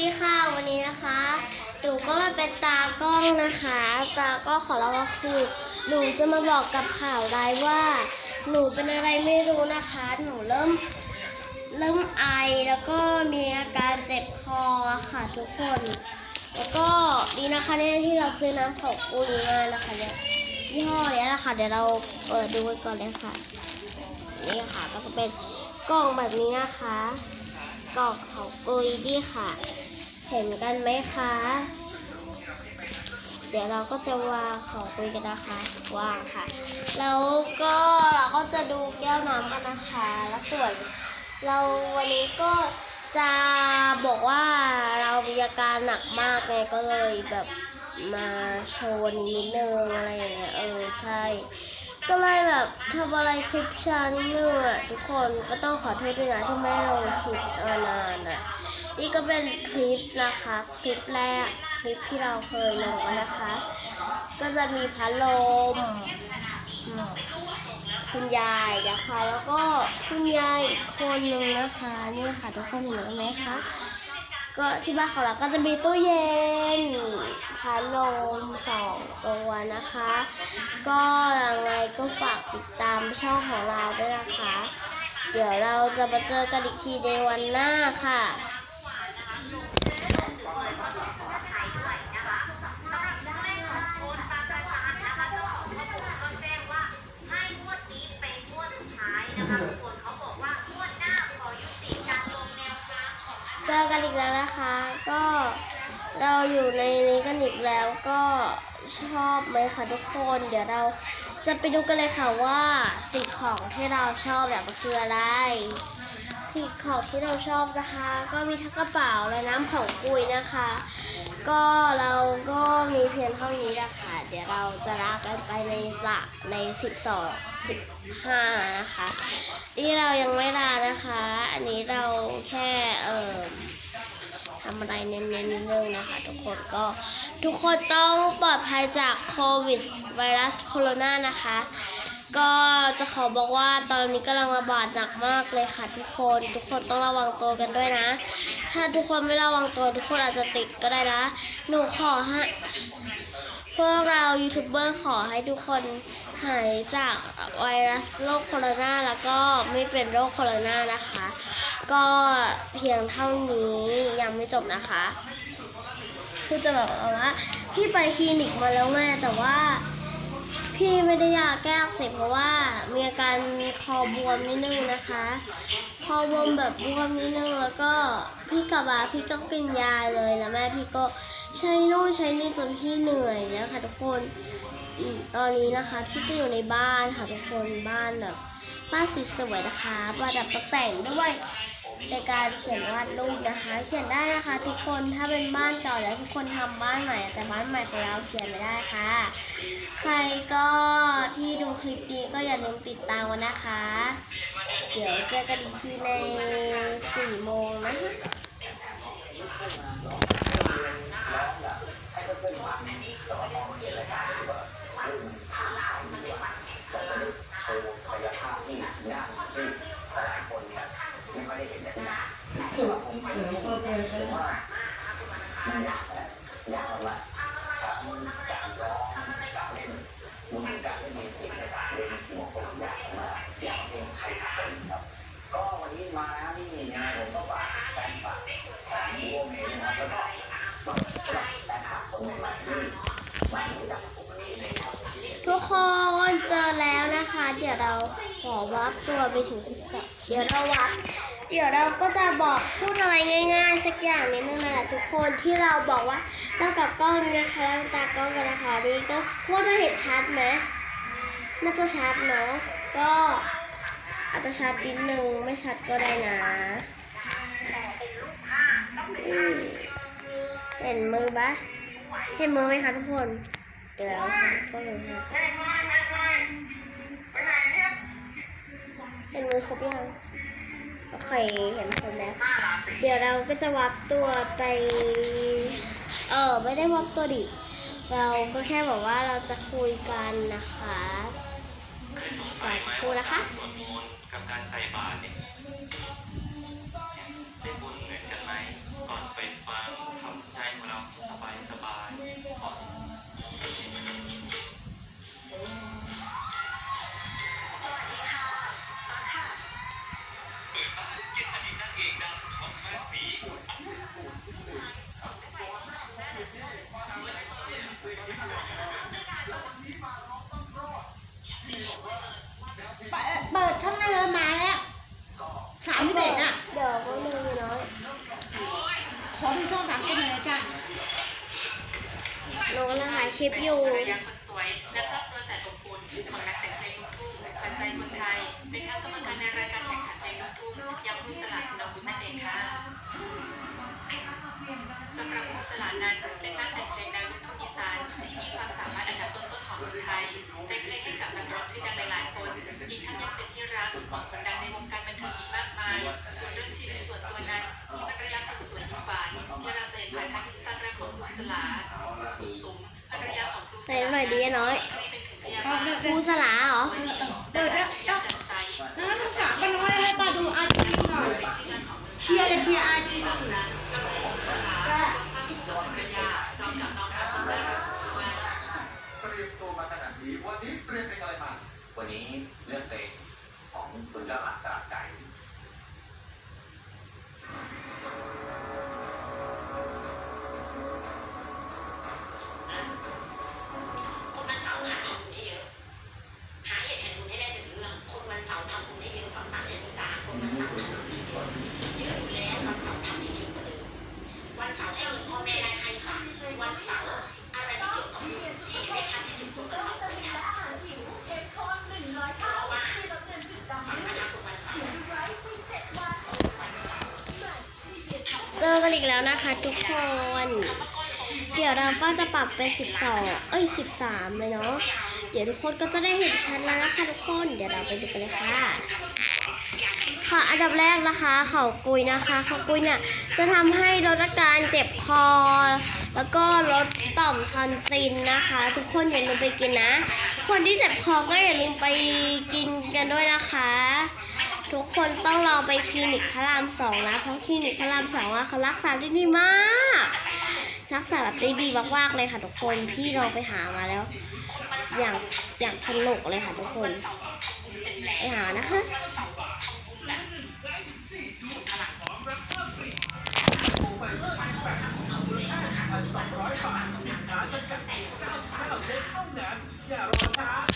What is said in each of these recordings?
ดีค่ะวันนี้นะคะหนูก็มาเป็นตากล้องนะคะ ตาก็ขอเล่าว่าคือหนูจะมาบอกกับข่าวร้ายว่า หนูเป็นอะไรไม่รู้นะคะ หนูเริ่ม เริ่มไอแล้วก็มีอาการเจ็บคอค่ะทุกคน แล้วก็ดีนะคะเนี่ยที่เราซื้อน้ำของอุยมานะคะเนี่ยยี่ห้อเนี้ยนะคะเดี๋ยวเราเปิดดูกันก่อนเลยค่ะ นี่ค่ะก็จะเป็นกล่องแบบนี้นะคะกล่องของอุยดีค่ะ เห็นกันไหมคะ เดี๋ยวเราก็จะวางของคุยกันนะคะวางค่ะ แล้วก็เราก็จะดูแก้วน้ำกันนะคะ แล้วส่วน เราวันนี้ก็จะบอกว่าเรามีอาการหนักมากไงก็เลยแบบมาโชว์วันนี้นิดนึงอะไรอย่างเงี้ยเออใช่ ก็เลยแบบทำอะไรคลิปช้านิดนึงอะทุกคนก็ต้องขอโทษด้วยนะที่ไม่ลงคลิปนานอะ นี่ก็เป็นคลิปนะคะ คลิปแรก คลิปที่เราเคยลงนะคะ ก็จะมีพัดลม คุณยายนะคะ แล้วก็คุณยายอีกคนหนึ่งนะคะ นี่ค่ะทุกคนเห็นไหมคะ ก็ที่บ้านของเราก็จะมีตู้เย็น พัดลมสองตัวนะคะ ก็ยังไงก็ฝากติดตามช่องของเราด้วยนะคะเดี๋ยวเราจะมาเจอกันอีกทีในวันหน้าค่ะ จอกันอีกแล้วนะคะ ก็เราอยู่ในนี้กันอีกแล้วก็ชอบไหมคะทุกคนเดี๋ยวเราจะไปดูกันเลยค่ะว่าสิ่งของที่เราชอบแบบมันคืออะไร สิ่งของที่เราชอบนะคะ ก็มีทั้งกระเป๋าและน้ำของกุยนะคะ ก็เราก็มีเพียงเท่านี้นะคะ เดี๋ยวเราจะลากันไปในหลักในสิบสองสิบห้านะคะนี่เรายังไม่ลานะคะ อันนี้เราแค่เอ่อทำอะไรเน้นๆนิดนึงนะคะ ทุกคนก็ทุกคนต้องปลอดภัยจากโควิดไวรัสโคโรนานะคะ ก็จะขอบอกว่าตอนนี้กำลังระบาดหนักมากเลยค่ะทุกคน ทุกคนต้องระวังตัวกันด้วยนะ ถ้าทุกคนไม่ระวังตัวทุกคนอาจจะติดก็ได้นะ หนูขอให้พวกเรายูทูบเบอร์ขอให้ทุกคนหายจากไวรัสโรคโคโรนาแล้วก็ไม่เป็นโรคโคโรนานะคะ ก็เพียงเท่านี้ยังไม่จบนะคะคือจะบอกว่าพี่ไปคลินิกมาแล้วไงแต่ว่า พี่ไม่ได้ยาแก้อักเสบเพราะว่ามีอาการคอบวมนิดนึงนะคะ คอบวมแบบบวมนิดนึงแล้วก็พี่กลับมาพี่ก็กินยาเลยแล้วแม่พี่ก็ใช้นู่นใช้นี่จนพี่เหนื่อยนะคะทุกคนตอนนี้นะคะพี่ก็อยู่ในบ้านค่ะทุกคนบ้านแบบบ้านสีสวยนะคะประดับตกแต่งด้วย ในการเขียนวาดรูปนะคะ เขียนได้นะคะทุกคนถ้าเป็นบ้านเก่าแล้วทุกคนทำบ้านใหม่ แต่บ้านใหม่ของเราเขียนไม่ได้ค่ะ ใครก็ที่ดูคลิปนี้ก็อย่าลืมติดตามนะคะ เดี๋ยวเจอกันอีกทีในสี่โมงนะคะก็วันนี้มา แล้วนี่ยังไงผมก็ฝากแฟนฝากของวงเองนะครับแล้วก็สำหรับแฟนคลับคนใหม่ๆที่มารู้จักผมวันนี้นะครับทุกคนเจอแล้วนะคะ เดี๋ยวเราขอวัดตัวไปถึงสิบสองเดี๋ยวเราวัด เดี๋ยวเราก็จะบอกพูดอะไรง่ายๆ สักอย่างนิดนึงนะทุกคนที่เราบอกว่าเรากับกล้องนะคะเราตากล้องกันนะคะนี่ก็พวกจะเห็นชัดไหมน่าจะชัดเนาะก็อาจจะชัดนิดนึงไม่ชัดก็ได้นะเห็นมือปะเห็นมือไหมคะทุกคนเดี๋ยวก็เลยค่ะเห็นมือครบยัง โอเคเห็นคนแล้ว เดี๋ยวเราก็จะวัดตัวไป เออไม่ได้วัดตัวดิ เราก็แค่บอกว่าเราจะคุยกันนะคะสาธุนะคะ ขอดูช่องสามสิบเอ็ดหน่อยจ้ะน้องกำลังถ่ายคลิปอยู่ภรรยาคนสวยและครอบครัวแสนอบอุ่นของนักแต่งเพลงลูกทุ่งขวัญใจคนไทยเป็นคณะกรรมการในรายการแข่งขันเพลงลูกทุ่งยังครูสลาดคุณบุญนั่นเองค่ะสำหรับครูสลาดนั้นเป็นนักแต่งเพลงแนวลูกทุ่งอีสานที่มีความสามารถอันดับต้นๆของเมืองไทยแต่งเพลงให้กับนักร้องชื่อดังหลายๆคน อีกทั้งยังเป็นที่รักของคนดังในวงการ ใส่ลาหน่อยดีน้อยครูสลาเหรอ เดี๋ยวเดี๋ยวเดี๋ยวแล้วมึงถามป้าน้อยให้ป้าดูอาชีพหน่อยเชียร์เลยเชียร์อาชีพเตรียมตัวมาขนาดดีวันนี้เตรียมเพลงอะไรมาวันนี้เลือกเพลงของคุณยอดรักสลักใจ นอีกแล้วนะคะ ทุกคน เดี๋ยวเราก็จะปรับเป็นสิบสองเอ้ยสิบสามเลยเนาะ เดี๋ยวทุกคนก็จะได้เห็นชัดแล้วนะคะทุกคน เดี๋ยวเราไปดูกันเลยค่ะ ค่ะอันดับแรกนะคะเขากุยนะคะเขากุยเนี่ยจะทำให้ลดอาการเจ็บคอ แล้วก็ลดต่อมทอนซิลนะคะ ทุกคนอย่าลืมไปกินนะ คนที่เจ็บคอก็อย่าลืมไปกินกันด้วยนะคะ ทุกคนต้องลองไปคลินิกพระรามสองนะ เพราะคลินิกพระรามสองอะเขารักษาได้ดีมาก รักษาแบบได้ดีมากๆเลยค่ะทุกคน พี่ลองไปหามาแล้ว อย่างอย่างสนุกเลยค่ะทุกคนไปหานะคะใ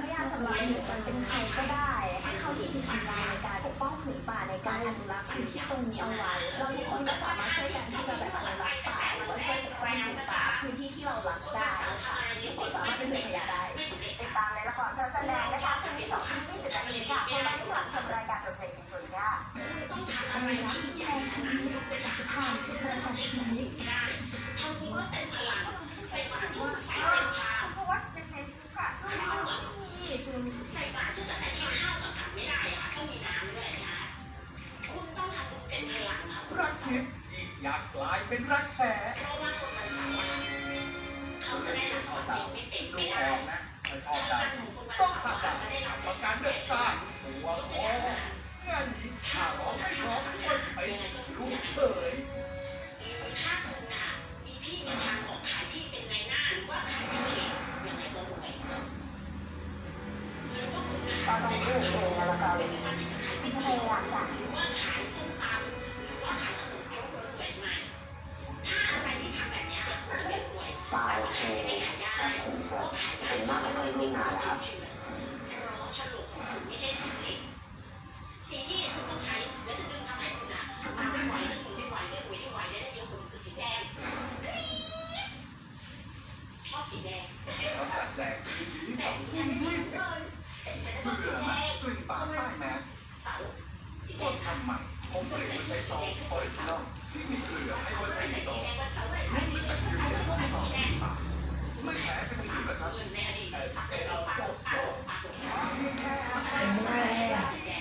พญาสำรานหรือมันเป็นใครก็ได้ให้เขามีจิตวิญญาณในปกป้องผืนป่าในการอนุรักษ์พื้นที่ตรงนี้เอาไว้เราทุกคนก็สามารถช่วยกันที่จะแบบอนุรักษ์ป่าหรือว่าช่วยปกป้องป่าพื้นที่ที่เรารักได้ค่ะทุกคนสามารถ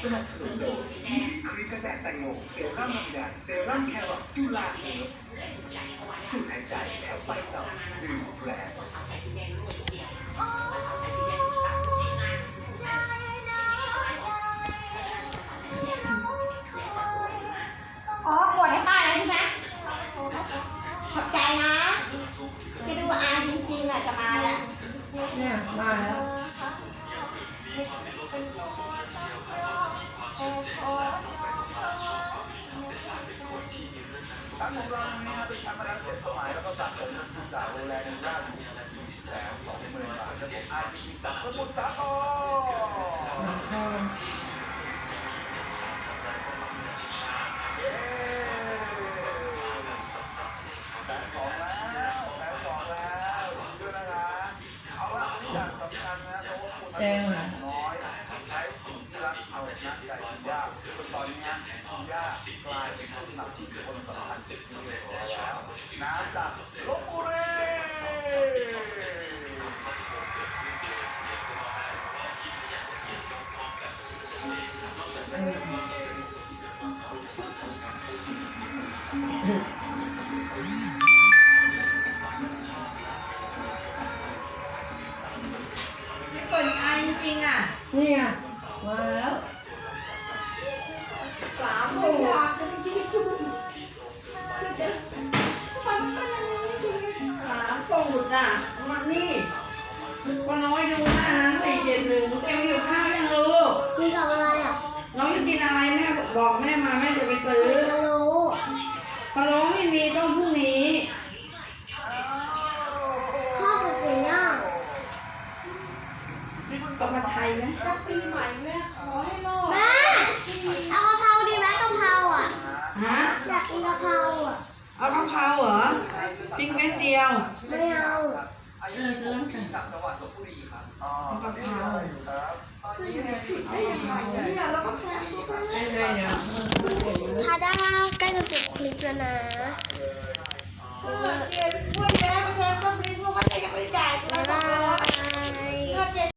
สนับสนุนโดยครีมกันแดดแตงโมเซรั่มลำไยเซรั่มแครอทจุฬาเฮิร์บสูตรหายใจแถวไฟต่อดื่มแบรนด์อ๋อกดให้ป้าแล้วใช่ไหมขอบใจนะจะดูอาจริงๆอะจะมาแล้ว เนี่ย มาแล้ว ชั้นของเรานี่ยเป็นชั้นมาแล้วเจ็ดสมัยแล้วก็สะสมเงินทุนจากโรงแรมในย่านแสนสองหมื่นบาทจะเป็นอาชีพจากสมุทรสาคร ก็น้อยดูหน้านั้นสี่เจ็ดหนึ่งแกมีอยู่ข้าวยังลูกกินกับอะไรอะน้องจะกินอะไรแม่บอกแม่มาแม่จะไปซื้อไม่รู้พะโล้ไม่มีต้องพรุ่งนี้พ่อกับเสียงกลับมาไทยไหมก็ปีใหม่แม่ขอให้รอดแม่เอากะเพราดีไหมกะเพราอะฮะอยากกินกะเพราอะเอากะเพราเหรอจิ้งเม็ดเดียวไม่เอาเอายุ16ปีจากจังหวัดลบบุรีครับอ๋อตอนนี้เรียนรอครับตอนนี้เรียอยู่ที่มหาวิทยาลัยลบบุรีได้เลยอะพาด้าใกล้จะจบคลิปแล้วนะเออเจ็บยนด้วยนะเรียนก็มีเพราะว่ายังไม่จ่ายเลย